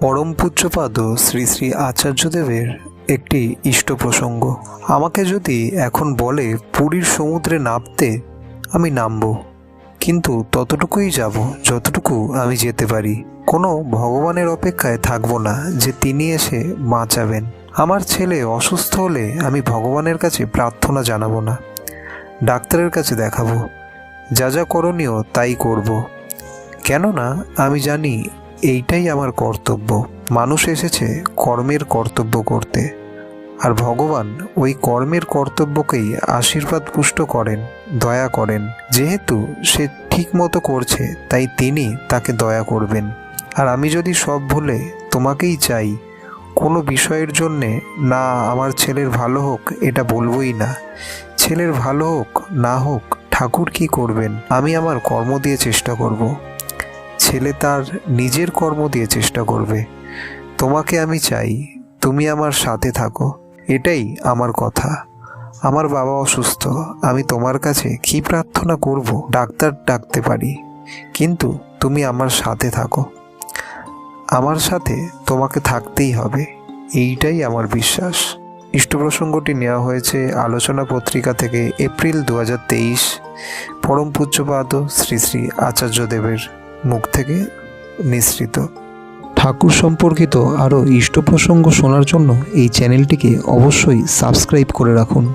পরম পূজ্যপাদ শ্রী শ্রী আচার্যদেবের একটি ইষ্ট প্রসঙ্গ। আমাকে যদি এখন বলে পুরীর সমুদ্রে নামতে আমি নামবো, কিন্তু ততটুকুই যাব যতটুকু আমি যেতে পারি। কোনো ভগবানের অপেক্ষায় থাকব না যে তিনি এসে বাঁচাবেন। আমার ছেলে অসুস্থ হলে আমি ভগবানের কাছে প্রার্থনা জানাব না, ডাক্তারের কাছে দেখাবো। যা যা করণীয় তাই করব। কেননা আমি জানি এইটাই আমার কর্তব্য। মানুষ এসেছে কর্মের কর্তব্য করতে। আর ভগবান ওই কর্মের কর্তব্যকেই আশীর্বাদ পুষ্ট করেন, দয়া করেন। যেহেতু সে ঠিক মতো করছে, তাই তিনি তাকে দয়া করবেন। আর আমি যদি সব ভুলে তোমাকেই চাই, কোনো বিষয়ের জন্যে না আমার ছেলের ভালো হোক, এটা বলবোই না। ছেলের ভালো হোক, না হোক, ঠাকুর কি করবেন? আমি আমার কর্ম দিয়ে চেষ্টা করব। ছেলে তার নিজের কর্ম দিয়ে চেষ্টা করবে। তোমাকে আমি চাই, তুমি আমার সাথে থাকো। এটাই আমার কথা। আমার বাবা অসুস্থ, আমি তোমার কাছে কি প্রার্থনা করব ডাক্তার ডাকতে পারি, কিন্তু তুমি আমার সাথে থাকো। আমার সাথে তোমাকে থাকতেই হবে, এইটাই আমার বিশ্বাস। ইষ্ট প্রসঙ্গটি নেওয়া হয়েছে আলোচনা পত্রিকা থেকে এপ্রিল দু হাজার তেইশ, পরম পূজ্যপাদ শ্রী শ্রী আচার্যদেবের। মুখ থেকে নিঃসৃত। ঠাকুর সম্পর্কিত আরও ইষ্ট প্রসঙ্গ শোনার জন্য এই চ্যানেলটিকে অবশ্যই সাবস্ক্রাইব করে রাখুন।